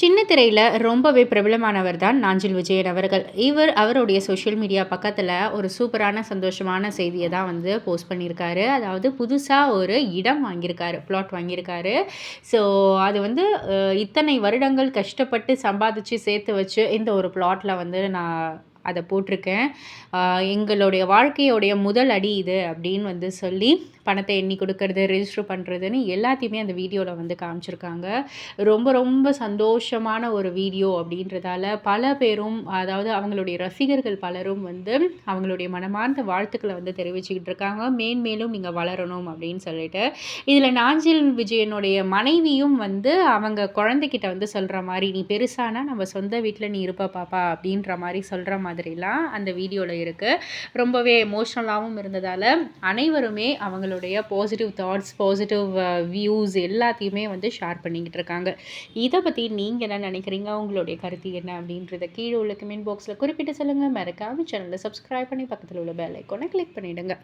சின்ன திரையில் ரொம்பவே பிரபலமானவர் தான் நாஞ்சில் விஜயன் அவர்கள். இவர் அவருடைய சோஷியல் மீடியா பக்கத்தில் ஒரு சூப்பரான சந்தோஷமான செய்தியை தான் வந்து போஸ்ட் பண்ணியிருக்காரு. அதாவது புதுசாக ஒரு இடம் வாங்கியிருக்காரு பிளாட் வாங்கியிருக்காரு. ஸோ அது வந்து இத்தனை வருடங்கள் கஷ்டப்பட்டு சம்பாதிச்சு சேர்த்து வச்சு இந்த ஒரு பிளாட்டில் வந்து நான் அதை போட்டிருக்கேன். எங்களுடைய வாழ்க்கையோடைய முதல் அடி இது அப்படின்னு வந்து சொல்லி பணத்தை எண்ணி கொடுக்கறது ரெஜிஸ்டர் பண்ணுறதுன்னு எல்லாத்தையுமே அந்த வீடியோவில் வந்து காமிச்சிருக்காங்க. ரொம்ப ரொம்ப சந்தோஷமான ஒரு வீடியோ அப்படின்றதால பல பேரும் அதாவது அவங்களுடைய ரசிகர்கள் பலரும் வந்து அவங்களுடைய மனமார்ந்த வாழ்த்துக்களை வந்து தெரிவிச்சுக்கிட்டு இருக்காங்க. மேன்மேலும் நீங்கள் வளரணும் அப்படின்னு சொல்லிட்டு. இதில் நாஞ்சில் விஜயனுடைய மனைவியும் வந்து அவங்க குழந்தைகிட்ட வந்து சொல்கிற மாதிரி நீ பெருசானா? நம்ம சொந்த வீட்டில் நீ இருப்ப பாப்பா அப்படின்ற மாதிரி சொல்கிற மாதிரி மாதிரிலாம் அந்த வீடியோவில் இருக்குது ரொம்பவே எமோஷ்னலாகவும் இருந்ததால் அனைவருமே அவங்களுடைய பாசிட்டிவ் தாட்ஸ் பாசிட்டிவ் வியூஸ் எல்லாத்தையுமே வந்து ஷேர் பண்ணிக்கிட்டு இருக்காங்க. இதை பற்றி நீங்கள் என்ன நினைக்கிறீங்க? உங்களுடைய கருத்து என்ன? அப்படின்றத கீழே உள்ள கமெண்ட் பாக்ஸில் குறிப்பிட்டு சொல்லுங்கள் மறக்காமல் சேனலில் சப்ஸ்கிரைப் பண்ணி பக்கத்தில் உள்ள பெல் ஐக்கோனை கிளிக் பண்ணிவிடுங்க